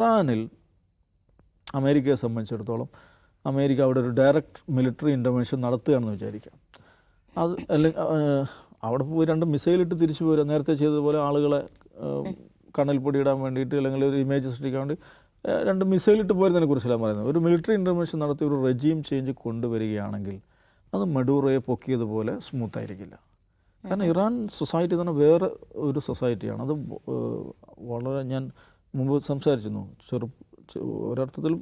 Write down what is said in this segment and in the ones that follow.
ഇറാനിൽ അമേരിക്കയെ സംബന്ധിച്ചിടത്തോളം അമേരിക്ക അവിടെ ഒരു ഡയറക്റ്റ് മിലിറ്ററി ഇന്റർവെൻഷൻ നടത്തുകയാണെന്ന് വിചാരിക്കാം. അത് അല്ലെങ്കിൽ അവിടെ പോയി രണ്ട് മിസൈലിട്ട് തിരിച്ചു പോരുക നേരത്തെ ചെയ്തതുപോലെ ആളുകളെ കണ്ണിൽ പൊടിയിടാൻ വേണ്ടിയിട്ട് അല്ലെങ്കിൽ ഒരു ഇമേജ് സൃഷ്ടിക്കാൻ വേണ്ടി രണ്ട് മിസൈലിട്ട് പോരുന്നതിനെ കുറിച്ചല്ല പറയുന്നത്. ഒരു മിലിറ്ററി ഇന്റർവെൻഷൻ നടത്തി ഒരു റെജീം ചേഞ്ച് കൊണ്ടുവരികയാണെങ്കിൽ അത് മെഡൂറയെ പൊക്കിയതുപോലെ സ്മൂത്ത് ആയിരിക്കില്ല. കാരണം ഇറാൻ സൊസൈറ്റി തന്നെ വേറെ ഒരു സൊസൈറ്റിയാണ് അത് വളരെ ഞാൻ മുമ്പ് സംസാരിച്ചിരുന്നു. ചെറു ഒരർത്ഥത്തിൽ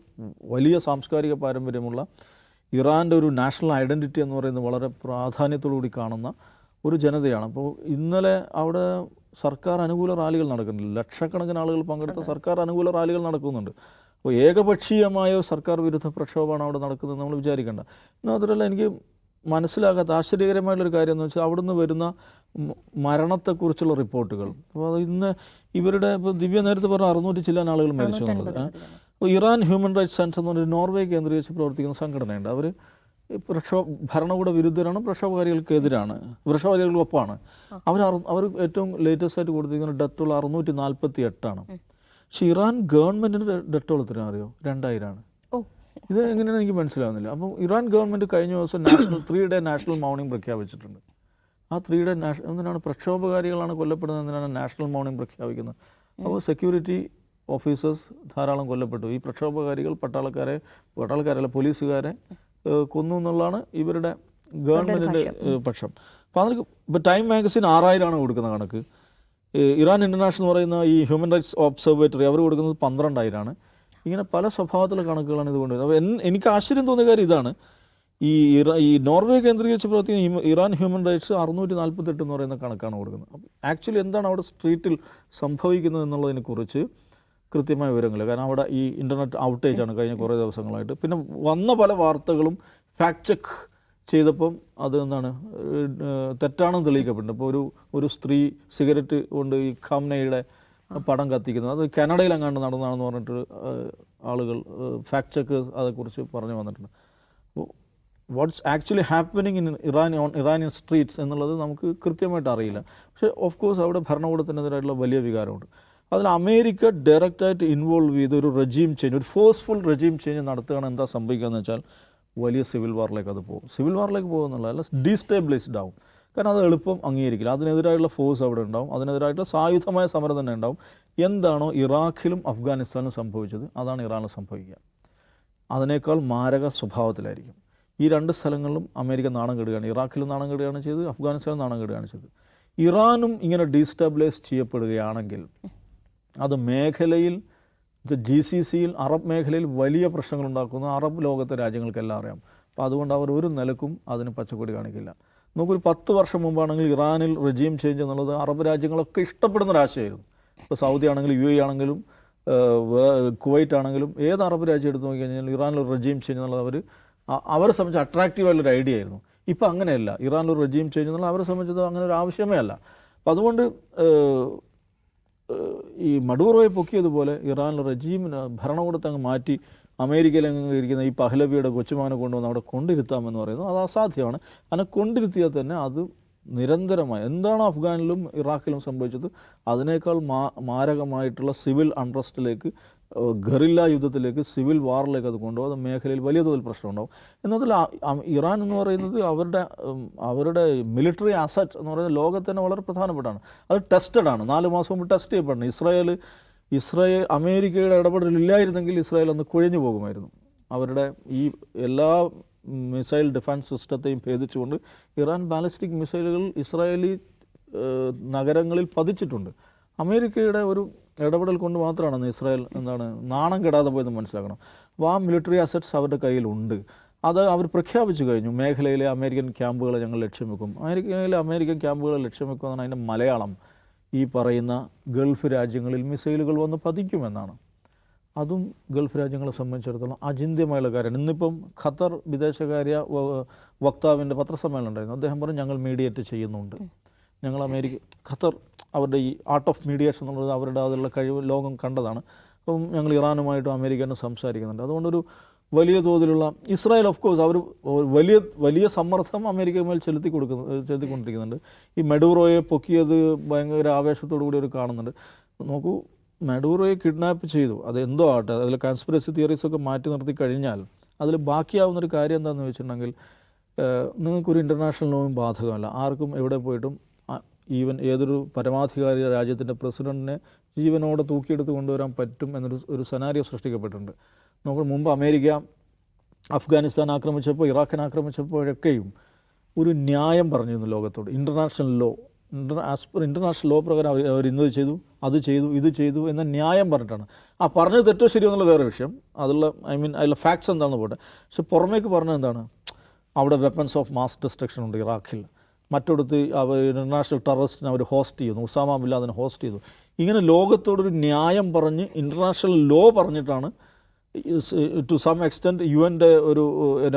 വലിയ സാംസ്കാരിക പാരമ്പര്യമുള്ള ഇറാന്റെ ഒരു നാഷണൽ ഐഡന്റിറ്റി എന്ന് പറയുന്നത് വളരെ പ്രാധാന്യത്തോടുകൂടി കാണുന്ന ഒരു ജനതയാണ്. അപ്പോൾ ഇന്നലെ അവിടെ സർക്കാർ അനുകൂല റാലികൾ നടക്കുന്നുണ്ട്. ലക്ഷക്കണക്കിന് ആളുകൾ പങ്കെടുത്ത സർക്കാർ അനുകൂല റാലികൾ നടക്കുന്നുണ്ട്. അപ്പോൾ ഏകപക്ഷീയമായ സർക്കാർ വിരുദ്ധ പ്രക്ഷോഭമാണ് അവിടെ നടക്കുന്നത് നമ്മൾ വിചാരിക്കേണ്ട. മാത്രമല്ല എനിക്ക് മനസ്സിലാകാത്ത ആശ്ചര്യകരമായിട്ടുള്ളൊരു കാര്യം എന്ന് വെച്ചാൽ അവിടുന്ന് വരുന്ന മരണത്തെക്കുറിച്ചുള്ള റിപ്പോർട്ടുകൾ. അപ്പോൾ അത് ഇന്ന് ഇവരുടെ ഇപ്പോൾ ദിവ്യ നേരത്തെ പറഞ്ഞ അറുന്നൂറ്റി ചില്ലാൻ ആളുകൾ മരിച്ചു എന്നുള്ളത്. അപ്പോൾ ഇറാൻ ഹ്യൂമൻ റൈറ്റ്സ് സെന്റർ എന്ന് പറഞ്ഞൊരു നോർവേ കേന്ദ്രീകരിച്ച് പ്രവർത്തിക്കുന്ന സംഘടനയുണ്ട്. അവർ പ്രക്ഷോ ഭരണകൂട വിരുദ്ധരാണ് പ്രക്ഷോഭകാരികൾക്കെതിരാണ് പ്രക്ഷോഭകാരികൾക്കൊപ്പമാണ് അവർ അറു- അവർ ഏറ്റവും ലേറ്റസ്റ്റ് ആയിട്ട് കൊടുത്തിരിക്കുന്ന ഡെറ്റോൾ അറുന്നൂറ്റി നാൽപ്പത്തി എട്ടാണ് പക്ഷേ ഇറാൻ ഗവൺമെന്റിന്റെ ഡെറ്റോൾ എത്രയാണ് അറിയോ രണ്ടായിരമാണ് ഇത് എങ്ങനെയാണ് എനിക്ക് മനസ്സിലാവുന്നില്ല. അപ്പോൾ ഇറാൻ ഗവൺമെന്റ് കഴിഞ്ഞ ദിവസം national three day national mourning പ്രഖ്യാപിച്ചിട്ടുണ്ട്. ആ ത്രീ ഡേ നാഷ എന്തിനാണ് പ്രക്ഷോഭകാരികളാണ് കൊല്ലപ്പെടുന്നത്? എന്തിനാണ് നാഷണൽ മൗണിംഗ് പ്രഖ്യാപിക്കുന്നത്? അപ്പോൾ സെക്യൂരിറ്റി ഓഫീസേഴ്സ് ധാരാളം കൊല്ലപ്പെട്ടു. ഈ പ്രക്ഷോഭകാരികൾ പട്ടാളക്കാരെ പട്ടാളക്കാരല്ല പോലീസുകാരെ കൊന്നു എന്നുള്ളതാണ് ഇവരുടെ ഗവൺമെന്റിന്റെ പക്ഷം. അപ്പോൾ അതിന് ഇപ്പോൾ ടൈം മാഗസിൻ ആറായിരമാണ് കൊടുക്കുന്ന കണക്ക്. ഇറാൻ ഇന്റർനാഷണൽ എന്ന് പറയുന്ന ഈ ഹ്യൂമൻ റൈറ്റ്സ് ഒബ്സർവേറ്ററി അവർ കൊടുക്കുന്നത് പന്ത്രണ്ടായിരമാണ് ഇങ്ങനെ പല സ്വഭാവത്തിലുള്ള കണക്കുകളാണ് ഇത് കൊണ്ടുവരുന്നത്. അപ്പോൾ എനിക്ക് ആശ്ചര്യം തോന്നിയ കാര്യം ഇതാണ്. ഈ ഈ നോർവേ കേന്ദ്രീകരിച്ച് പ്രവർത്തിക്കുന്ന ഇറാൻ ഹ്യൂമൻ റൈറ്റ്സ് അറുന്നൂറ്റി നാൽപ്പത്തെട്ട് എന്ന് പറയുന്ന കണക്കാണ് കൊടുക്കുന്നത്. ആക്ച്വലി എന്താണ് അവിടെ സ്ട്രീറ്റിൽ സംഭവിക്കുന്നത് എന്നുള്ളതിനെ കുറിച്ച് കൃത്യമായ വിവരങ്ങൾ കാരണം അവിടെ ഈ ഇന്റർനെറ്റ് ഔട്ടേജ് ആണ് കഴിഞ്ഞ കുറേ ദിവസങ്ങളായിട്ട്. പിന്നെ വന്ന പല വാർത്തകളും ഫാക്ട് ചെക്ക് ചെയ്തപ്പം അത് എന്താണ് തെറ്റാണെന്ന് തെളിയിക്കപ്പെട്ടുണ്ട് അപ്പോൾ ഒരു ഒരു സ്ത്രീ സിഗരറ്റ് കൊണ്ട് ഈ ഖാംനയുടെ പടം കത്തിക്കുന്നത്. അത് കാനഡയിൽ അങ്ങാണ്ട് നടന്നതാണെന്ന് പറഞ്ഞിട്ട് ആളുകൾ ഫാക്ട് ചെക്ക് അതേക്കുറിച്ച് പറഞ്ഞു വന്നിട്ടുണ്ട്. What's actually happening in Iran on Iranian streets എന്നുള്ളത് നമുക്ക് കൃത്യമായിട്ട് അറിയില്ല. പക്ഷേ ഓഫ് കോഴ്സ് അവിടെ ഭരണകൂടത്തിനെതിരായിട്ടുള്ള വലിയ വികാരമുണ്ട്. അതിൽ അമേരിക്ക ഡയറക്റ്റായിട്ട് ഇൻവോൾവ് ചെയ്ത് ഒരു റെജീം ചേഞ്ച് ഒരു ഫോഴ്സ്ഫുൾ റെജീം ചേഞ്ച് നടത്തുകയാണ് എന്താ സംഭവിക്കുക എന്ന് വെച്ചാൽ വലിയ സിവിൽ വാറിലേക്ക് അത് പോകും. സിവിൽ വാറിലേക്ക് പോകുന്നുള്ളതല്ല ഡീസ്റ്റേബിളൈസ്ഡ് ആവും. കാരണം അത് എളുപ്പം അംഗീകരിക്കില്ല. അതിനെതിരായുള്ള ഫോഴ്സ് അവിടെ ഉണ്ടാവും. അതിനെതിരായിട്ടുള്ള സായുധമായ സമരം തന്നെ ഉണ്ടാവും. എന്താണോ ഇറാഖിലും അഫ്ഗാനിസ്ഥാനിലും സംഭവിച്ചത് അതാണ് ഇറാനിൽ സംഭവിക്കുക. അതിനേക്കാൾ മാരക സ്വഭാവത്തിലായിരിക്കും. ഈ രണ്ട് സ്ഥലങ്ങളിലും അമേരിക്ക നാണം കെടുകയാണ്. ഇറാഖിലും നാണം കെടുകയാണ് ചെയ്തത് അഫ്ഗാനിസ്ഥാനിലും നാണം കെടുകയാണ് ചെയ്തത്. ഇറാനും ഇങ്ങനെ ഡീസ്റ്റബിലൈസ് ചെയ്യപ്പെടുകയാണെങ്കിൽ അത് മേഖലയിൽ ജി സി സിയിൽ അറബ് മേഖലയിൽ വലിയ പ്രശ്നങ്ങൾ ഉണ്ടാക്കുന്ന അറബ് ലോകത്തെ രാജ്യങ്ങൾക്കെല്ലാം അറിയാം. അപ്പോൾ അതുകൊണ്ട് അവർ ഒരു നിലക്കും അതിന് പച്ചക്കൊടി കാണിക്കില്ല. നമുക്കൊരു പത്ത് വർഷം മുമ്പാണെങ്കിൽ ഇറാനിൽ റെജീം ചേഞ്ച് എന്നുള്ളത് അറബ് രാജ്യങ്ങളൊക്കെ ഇഷ്ടപ്പെടുന്ന ഒരു ആശയമായിരുന്നു. ഇപ്പോൾ സൗദി ആണെങ്കിലും യു എ ആണെങ്കിലും കുവൈറ്റ് ആണെങ്കിലും ഏത് അറബ് രാജ്യം എടുത്ത് നോക്കിക്കഴിഞ്ഞാൽ ഇറാനിൽ റെജീം ചേഞ്ച് എന്നുള്ളത് അവർ അവരെ സംബന്ധിച്ച് അട്രാക്റ്റീവ് ഒരു ഐഡിയ ആയിരുന്നു. ഇപ്പോൾ അങ്ങനെയല്ല. ഇറാനിൽ റെജീം ചേഞ്ച് എന്നുള്ളത് അവരെ സംബന്ധിച്ചത് അങ്ങനെ ഒരു ആവശ്യമേ അല്ല. അപ്പോൾ അതുകൊണ്ട് ഈ മഡൂറോയെ പൊക്കിയതുപോലെ ഇറാനിൽ റജീമിന് ഭരണകൂടത്തെ അങ്ങ് മാറ്റി അമേരിക്കയിൽ ഇരിക്കുന്ന ഈ പഹ്ലവിയുടെ കൊച്ചുമാനെ കൊണ്ടുവന്ന് അവിടെ കൊണ്ടിരുത്താമെന്ന് പറയുന്നത് അത് അസാധ്യമാണ്. അങ്ങനെ കൊണ്ടിരുത്തിയാൽ തന്നെ അത് നിരന്തരമായി എന്താണ് അഫ്ഗാനിലും ഇറാഖിലും സംഭവിച്ചത്? അതിനേക്കാൾ മാ മാരകമായിട്ടുള്ള സിവിൽ അൺട്രസ്റ്റിലേക്ക് ഗറില്ല യുദ്ധത്തിലേക്ക് സിവിൽ വാറിലേക്ക് അത് കൊണ്ടുപോകും. അത് മേഖലയിൽ വലിയ തോതിൽ പ്രശ്നമുണ്ടാവും. എന്നതിൽ ഇറാൻ എന്ന് പറയുന്നത് അവരുടെ അവരുടെ മിലിറ്ററി അസറ്റ് എന്ന് പറയുന്നത് ലോകത്ത് തന്നെ വളരെ പ്രധാനപ്പെട്ടാണ് അത് ടെസ്റ്റഡ് ആണ്. നാല് മാസം മുമ്പ് ടെസ്റ്റ് ചെയ്യപ്പെടണം ഇസ്രായേൽ ഇസ്രായേൽ അമേരിക്കയുടെ ഇടപെടലില്ലായിരുന്നെങ്കിൽ ഇസ്രായേൽ അന്ന് കുഴഞ്ഞു പോകുമായിരുന്നു. അവരുടെ ഈ എല്ലാ മിസൈൽ ഡിഫൻസ് സിസ്റ്റത്തെയും ഭേദിച്ചുകൊണ്ട് ഇറാൻ ബാലിസ്റ്റിക് മിസൈലുകൾ ഇസ്രായേലി നഗരങ്ങളിൽ പതിച്ചിട്ടുണ്ട്. അമേരിക്കയുടെ ഒരു ഇടപെടൽ കൊണ്ട് മാത്രമാണ് ഇസ്രായേൽ എന്താണ് നാണം കെടാതെ പോയെന്ന് മനസ്സിലാക്കണം. അപ്പോൾ ആ മിലിറ്ററി അസറ്റ്സ് അവരുടെ കയ്യിലുണ്ട്. അത് അവർ പ്രഖ്യാപിച്ചു കഴിഞ്ഞു. മേഖലയിലെ അമേരിക്കൻ ക്യാമ്പുകളെ ഞങ്ങൾ ലക്ഷ്യം വെക്കും. അമേരിക്കയിലെ അമേരിക്കൻ ക്യാമ്പുകളെ ലക്ഷ്യം എന്നാണ് അതിന്റെ മലയാളം. ഈ പറയുന്ന ഗൾഫ് രാജ്യങ്ങളിൽ മിസൈലുകൾ വന്ന് പതിക്കുമെന്നാണ്. അതും ഗൾഫ് രാജ്യങ്ങളെ സംബന്ധിച്ചിടത്തോളം അചിന്ത്യമായുള്ള കാര്യമാണ് ഇന്നിപ്പം ഖത്തർ വിദേശകാര്യ വക്താവിന്റെ പത്രസമ്മേളനം ഉണ്ടായിരുന്നു. അദ്ദേഹം പറഞ്ഞു ഞങ്ങൾ മീഡിയേറ്റ് ചെയ്യുന്നുണ്ട്. ഞങ്ങൾ അമേരിക്ക ഖത്തർ അവരുടെ ഈ ആർട്ട് ഓഫ് മീഡിയേഷൻ എന്നുള്ളത് അവരുടെ അതിലുള്ള കഴിവ് ലോകം കണ്ടതാണ്. അപ്പം ഞങ്ങൾ ഇറാനുമായിട്ടും അമേരിക്കനും സംസാരിക്കുന്നുണ്ട്. അതുകൊണ്ടൊരു വലിയ തോതിലുള്ള ഇസ്രായേൽ ഓഫ് കോഴ്സ് അവർ വലിയ വലിയ സമ്മർദ്ദം അമേരിക്ക മേൽ ചെലുത്തി കൊടുക്കുന്നു ചെലുത്തിക്കൊണ്ടിരിക്കുന്നുണ്ട്. ഈ മെഡൂറോയെ പൊക്കിയത് ഭയങ്കര ആവേശത്തോടു കൂടി അവർ കാണുന്നുണ്ട്. നോക്കൂ മെഡൂറോയെ കിഡ്നാപ്പ് ചെയ്തു. അത് എന്തോ ആട്ടെ അതിൽ കൺസ്പിറസി തിയറീസ് ഒക്കെ മാറ്റി നിർത്തി കഴിഞ്ഞാൽ അതിൽ ബാക്കിയാവുന്നൊരു കാര്യം എന്താണെന്ന് വെച്ചിട്ടുണ്ടെങ്കിൽ നിങ്ങൾക്കൊരു ഇന്റർനാഷണൽ ലോയും ബാധകമല്ല. ആർക്കും എവിടെ പോയിട്ടും ഈവൻ ഏതൊരു പരമാധികാരി രാജ്യത്തിന്റെ പ്രസിഡന്റിനെ ജീവനോടെ തൂക്കിയെടുത്ത് കൊണ്ടുവരാൻ പറ്റും എന്നൊരു ഒരു സെനാരിയോ സൃഷ്ടിക്കപ്പെട്ടിട്ടുണ്ട്. നമ്മൾ മുമ്പ് അമേരിക്ക അഫ്ഗാനിസ്ഥാൻ ആക്രമിച്ചപ്പോൾ ഇറാഖിനെ ആക്രമിച്ചപ്പോഴൊക്കെയും ഒരു ന്യായം പറഞ്ഞിരുന്നു ലോകത്തോട്. International law as per international law പ്രകാരം അവർ അവർ ഇന്നത് ചെയ്തു അത് ചെയ്തു ഇത് ചെയ്തു എന്ന ന്യായം പറഞ്ഞിട്ടാണ്. ആ പറഞ്ഞത് തെറ്റോ ശരിയോ എന്നുള്ള വേറെ വിഷയം. അതിലുള്ള ഐ മീൻ അതിലുള്ള ഫാക്ട്സ് എന്താണെന്ന് പോട്ടെ. പക്ഷെ പുറമേക്ക് പറഞ്ഞത് എന്താണ്? അവിടെ വെപ്പൺസ് ഓഫ് മാസ് ഡിസ്ട്രക്ഷൻ ഉണ്ട് ഇറാഖിൽ. മറ്റൊടുത്ത് അവർ ഇന്റർനാഷണൽ ടെററിസ്റ്റിനെ അവർ ഹോസ്റ്റ് ചെയ്യുന്നു. ഉസാമ ബില്ലാദിനെ ഹോസ്റ്റ് ചെയ്തു ഇങ്ങനെ ലോകത്തോടൊരു ന്യായം പറഞ്ഞ് ഇന്റർനാഷണൽ ലോ പറഞ്ഞിട്ടാണ് ടു സം എക്സ്റ്റെന്റ് യു എന്റെ ഒരു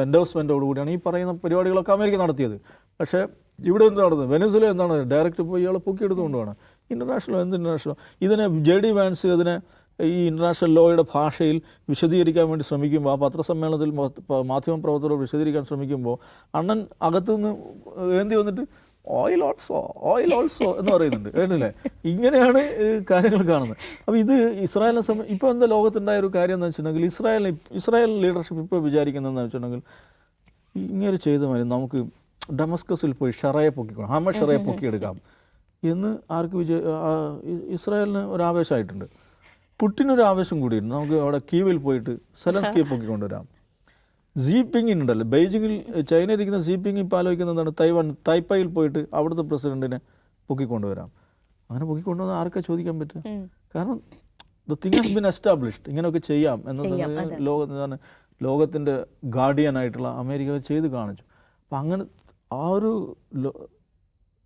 എൻഡോഴ്സ്മെന്റോട് കൂടിയാണ് ഈ പറയുന്ന പരിപാടികളൊക്കെ അമേരിക്ക നടത്തിയത്. പക്ഷേ ഇവിടെ എന്ത് നടന്നത്? വെനുസില എന്താണ്? ഡയറക്റ്റ് പോയി ഇയാളെ പൊക്കിയെടുത്തുകൊണ്ടാണ് ഇന്റർനാഷണൽ എന്ത് ഇന്റർനാഷണൽ ഇതിനെ ജെ ഡി വാൻസ് ഇതിനെ ഈ ഇന്റർനാഷണൽ ലോയുടെ ഭാഷയിൽ വിശദീകരിക്കാൻ വേണ്ടി ശ്രമിക്കുമ്പോൾ ആ പത്രസമ്മേളനത്തിൽ മാധ്യമപ്രവർത്തകർ വിശദീകരിക്കാൻ ശ്രമിക്കുമ്പോൾ അണ്ണൻ അകത്തുനിന്ന് ഏന്തി വന്നിട്ട് ഓയിൽ ഓൾസോ ഓയിൽ ഓൾസോ എന്ന് പറയുന്നുണ്ട്. കേട്ടില്ലേ? ഇങ്ങനെയാണ് കാര്യങ്ങൾ കാണുന്നത്. അപ്പോൾ ഇത് ഇസ്രായേലിനെ സംബന്ധിച്ച് ഇപ്പോൾ എന്താ ലോകത്തുണ്ടായ ഒരു കാര്യം എന്ന് വെച്ചിട്ടുണ്ടെങ്കിൽ ഇസ്രായേൽ ഇസ്രായേൽ ലീഡർഷിപ്പ് ഇപ്പോൾ വിചാരിക്കുന്നതെന്ന് വെച്ചിട്ടുണ്ടെങ്കിൽ ഇങ്ങനെ ചെയ്ത മതി നമുക്ക് ഡമസ്കസിൽ പോയി ഷറയെ പൊക്കിക്കണം. ഹമ ഷറയെ പൊക്കിയെടുക്കാം എന്ന് ആർക്ക് വിജയ ഇസ്രായേലിന് ഒരു ആവേശമായിട്ടുണ്ട്. പുട്ടിനൊരു ആവേശം കൂടിയിരുന്നു. നമുക്ക് അവിടെ കീവിൽ പോയിട്ട് സെലൻസ്കിയെ പൊക്കിക്കൊണ്ടുവരാം. സീ പിങ്ങിൻ ഉണ്ടല്ലോ ബെയ്ജിങ്ങിൽ ചൈന ഇരിക്കുന്ന സീ പിങ് ഇപ്പോൾ ആലോചിക്കുന്നത് എന്താണ് തൈവാൻ തൈപ്പയിൽ പോയിട്ട് അവിടുത്തെ പ്രസിഡന്റിനെ പൊക്കിക്കൊണ്ടുവരാം. അങ്ങനെ പൊക്കിക്കൊണ്ടുവന്ന് ആർക്കാ ചോദിക്കാൻ പറ്റുക? കാരണം the thing has been established ഇങ്ങനെയൊക്കെ ചെയ്യാം എന്ന ചെയ്യാം, സംഗതി ലോക ലോകത്തിന്റെ ഗാർഡിയൻ ആയിട്ടുള്ള അമേരിക്ക ചെയ്ത് കാണിച്ചു. അപ്പം അങ്ങനെ ആ ഒരു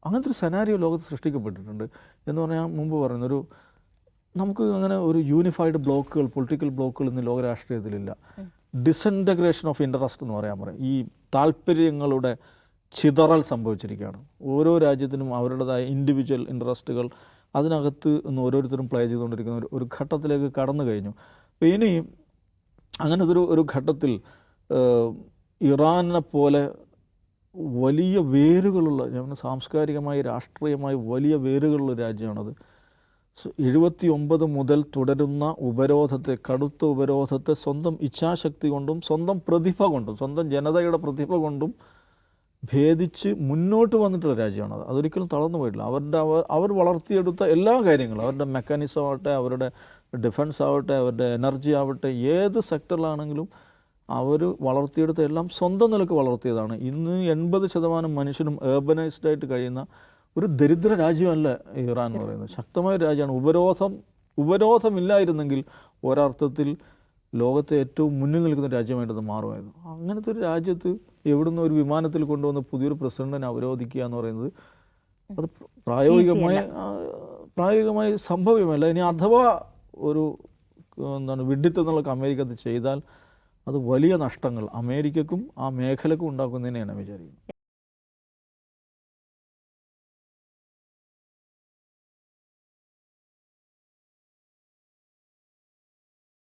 അങ്ങനത്തെ ഒരു സെനാരിയോ ലോകത്ത് സൃഷ്ടിക്കപ്പെട്ടിട്ടുണ്ട് എന്ന് പറഞ്ഞാൽ മുമ്പ് പറയുന്ന ഒരു നമുക്ക് അങ്ങനെ ഒരു യൂണിഫൈഡ് ബ്ലോക്കുകൾ പൊളിറ്റിക്കൽ ബ്ലോക്കുകൾ ഇന്ന് ലോക രാഷ്ട്രീയത്തിലില്ല ഡിസന്റഗ്രേഷൻ ഓഫ് ഇൻട്രസ്റ്റ് എന്ന് പറയാൻ പറയും. ഈ താല്പര്യങ്ങളുടെ ചിതറൽ സംഭവിച്ചിരിക്കുകയാണ്. ഓരോ രാജ്യത്തിനും അവരുടേതായ ഇൻഡിവിജ്വൽ ഇൻട്രസ്റ്റുകൾ അതിനകത്ത് നിന്ന് ഓരോരുത്തരും പ്ലേ ചെയ്തുകൊണ്ടിരിക്കുന്ന ഒരു ഒരു ഘട്ടത്തിലേക്ക് കടന്നു കഴിഞ്ഞു. അപ്പോൾ ഇനി അങ്ങനത്തെ ഒരു ഒരു ഘട്ടത്തിൽ ഇറാനെ പോലെ വലിയ വേരുകളുള്ള സാംസ്കാരികമായി രാഷ്ട്രീയമായി വലിയ വേരുകളുള്ള രാജ്യമാണത്. എഴുപത്തി ഒമ്പത് മുതൽ തുടരുന്ന ഉപരോധത്തെ കടുത്ത ഉപരോധത്തെ സ്വന്തം ഇച്ഛാശക്തി കൊണ്ടും സ്വന്തം പ്രതിഭ കൊണ്ടും സ്വന്തം ജനതയുടെ പ്രതിഭ കൊണ്ടും ഭേദിച്ച് മുന്നോട്ട് വന്നിട്ടുള്ള രാജ്യമാണത്. അതൊരിക്കലും തളർന്നു പോയിട്ടില്ല. അവരുടെ അവർ അവർ വളർത്തിയെടുത്ത എല്ലാ കാര്യങ്ങളും അവരുടെ മെക്കാനിസം ആവട്ടെ അവരുടെ ഡിഫൻസ് ആവട്ടെ അവരുടെ എനർജി ആവട്ടെ ഏത് സെക്ടറിലാണെങ്കിലും അവർ വളർത്തിയെടുത്ത എല്ലാം സ്വന്തം നിലയ്ക്ക് വളർത്തിയതാണ്. ഇന്ന് എൺപത് ശതമാനം മനുഷ്യനും ഏർബനൈസ്ഡ് ആയിട്ട് കഴിയുന്ന ഒരു ദരിദ്ര രാജ്യമല്ല ഇറാൻ എന്ന് പറയുന്നത്. ശക്തമായ രാജ്യമാണ്. ഉപരോധം ഉപരോധമില്ലായിരുന്നെങ്കിൽ ഒരർത്ഥത്തിൽ ലോകത്തെ ഏറ്റവും മുന്നിൽ നിൽക്കുന്ന രാജ്യമായിട്ട് അത് മാറുമായിരുന്നു. അങ്ങനത്തെ ഒരു രാജ്യത്ത് എവിടുന്ന് ഒരു വിമാനത്തിൽ കൊണ്ടുവന്ന് പുതിയൊരു പ്രസിഡന്റിനെ അവരോധിക്കുക എന്ന് പറയുന്നത് അത് പ്രായോഗികമായ പ്രായോഗികമായി സംഭവ്യമല്ല ഇനി അഥവാ ഒരു എന്താണ് വിഡിത്തം എന്നുള്ള അമേരിക്ക അത് ചെയ്താൽ അത് വലിയ നഷ്ടങ്ങൾ അമേരിക്കക്കും ആ മേഖലക്കും ഉണ്ടാക്കുന്നതിനെയാണ് വിചാരിക്കുന്നത്.